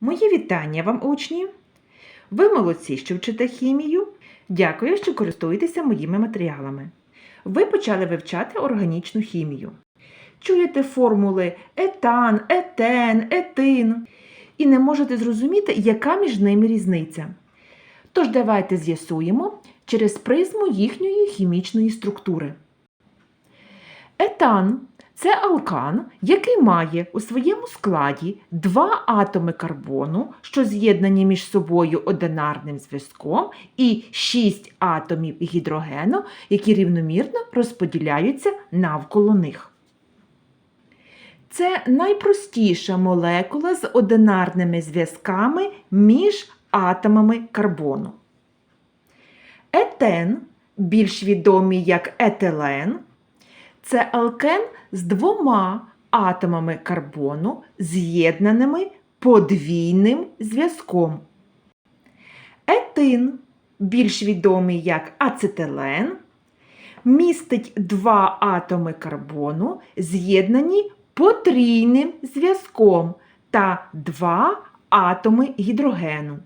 Мої вітання вам, учні! Ви молодці, що вчите хімію. Дякую, що користуєтеся моїми матеріалами. Ви почали вивчати органічну хімію. Чуєте формули етан, етен, етин і не можете зрозуміти, яка між ними різниця. Тож давайте з'ясуємо через призму їхньої хімічної структури. Етан це алкан, який має у своєму складі два атоми карбону, що з'єднані між собою одинарним зв'язком, і шість атомів гідрогену, які рівномірно розподіляються навколо них. Це найпростіша молекула з одинарними зв'язками між атомами карбону. Етен, більш відомий як етилен, це алкен з двома атомами карбону, з'єднаними подвійним зв'язком. Етин, більш відомий як ацетилен, містить два атоми карбону, з'єднані потрійним зв'язком та два атоми гідрогену.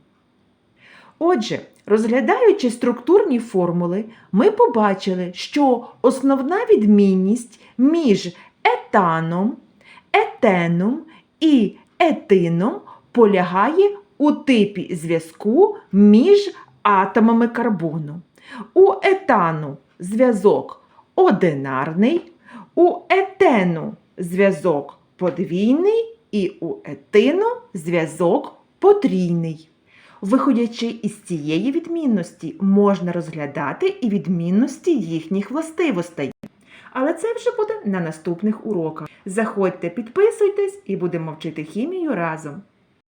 Отже, розглядаючи структурні формули, ми побачили, що основна відмінність між етаном, етеном і етином полягає у типі зв'язку між атомами карбону. У етану зв'язок одинарний, у етену зв'язок подвійний і у етину зв'язок потрійний. Виходячи із цієї відмінності, можна розглядати і відмінності їхніх властивостей. Але це вже буде на наступних уроках. Заходьте, підписуйтесь і будемо вчити хімію разом.